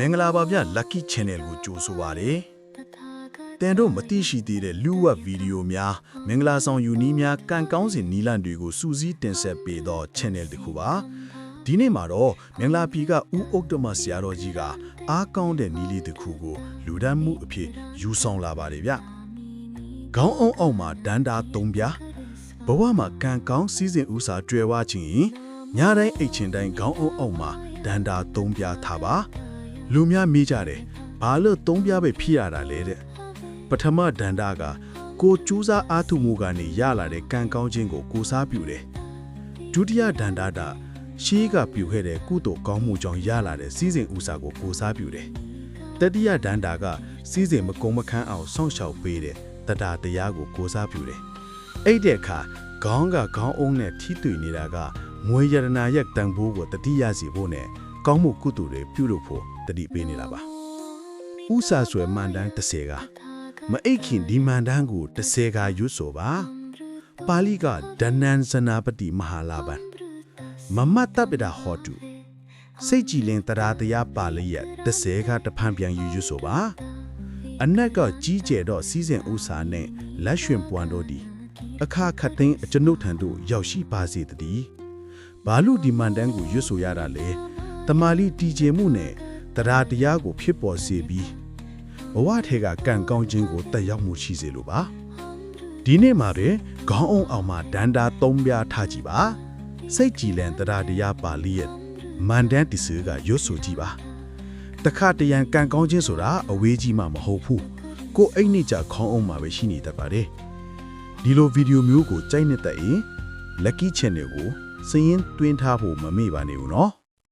မင်္ဂလာပါဗျ Lucky Channel ကိုကြိုဆိုပါရစေ။တင်တို့မသိရှိသေးတဲ့လူဝက်ဗီဒီယိုများမင်္ဂလာဆောင်ယူနည်းများကံကောင်းစဉ်နီလန့်တွေကိုစူးစီးတင်ဆက်ပေးသော Channel တစ်ခုပါ။ဒီနေ့မှာတော့မင်္ဂလာပြည်ကဦးဥက္တမဆရာတော်ကြီးကအားကောင်းတဲ့နီးလေးတစ်ခုကိုလူဒန်းမှုအဖြစ်ယူဆောင်လာပါတယ်ဗျ။ခေါင်းအောင်အောင်မှာဒန္တာ၃ပြားဘဝမှာကံကောင်းစည်းစိမ်ဥစာကျွယ်ဝခြင်းရင်ညတိုင်းအိတ်ချင်တိုင်းခေါင်းအောင်အောင်မှာဒန္တာ၃ပြားထားပါ လူများမေးကြတယ်ဘာလို့၃ပြားပဲဖြစ်ရတာလဲတဲ့ပထမဒန္တာကကိုကျူးစားအားထုတ်မှုကနေရလာတဲ့ကံကောင်းခြင်းကိုကိုစားပြုတယ်ဒုတိယဒန္တာကရှေးကပြုခဲ့တဲ့ကုသိုလ်ကောင်းမှုကြောင့်ရလာတဲ့စည်းစိမ်ဥစာကိုကိုစားပြုတယ်တတိယဒန္တာကစည်းစိမ်မကုံမခန်းအောင်စောင့်ရှောက်ပေးတဲ့တတာတရားကိုကိုစားပြုတယ်အဲ့တဲ့အခါခေါင်းကခေါင်းအုံးနဲ့ထိတွေ့နေတာကမွေရတနာရဲ့တန်ဖိုးကိုတတိယစီဖို့နဲ့ ကောင်းမှုကုသိုလ်တွေပြုလုပ်ဖို့တတိပေးနေတာပါဥစာဆွဲမန်တန်း30ကမအိတ်ခင်ဒီမန်တန်းကို30ကရွတ်ဆိုပါပါဠိကဒဏ္ဏန်စနာပတိမဟာလာဘန်မမတ်တပိတာဟောတုစိတ်ကြည်လင်တရားတရားပါဠိရဲ့30ကတဖန်ပြန်ယူရွတ်ဆိုပါအနက်ကကြီးကျယ်တော့စီးစဉ်ဥစာနဲ့လက်ရွှင်ပွမ်တို့ဒီအခါခတ်သိမ်းအကျွန်ုပ်ထံသို့ရောက်ရှိပါစေတည်းဘာလို့ဒီမန်တန်းကိုရွတ်ဆိုရတာလဲ တမာလီတည်ကျင်မှုနဲ့တရားတရားကိုဖြစ်ပေါ်စေပြီးဘဝထဲကကံကောင်းခြင်းကိုတက်ရောက်မှုရှိစေလိုပါဒီနေ့မှာပဲခေါင်းအောင်အောင်မှာဒန္တာ၃ပြားထားကြည့်ပါစိတ်ကြည်လင်တရားတရားပါဠိရဲ့မန်တန်းတစ္ဆူကရွတ်ဆိုကြည့်ပါတခါတရံကံကောင်းခြင်းဆိုတာအဝေးကြီးမှမဟုတ်ဘူးကိုယ်အိတ်နေကြခေါင်းအောင်မှာပဲရှိနေတတ်ပါတယ်ဒီလိုဗီဒီယိုမျိုးကိုကြိုက်နေတဲ့ရင် Lucky Channel ကိုစည်ရင်တွင်းထားဖို့မမေ့ပါနဲ့ဦးနော်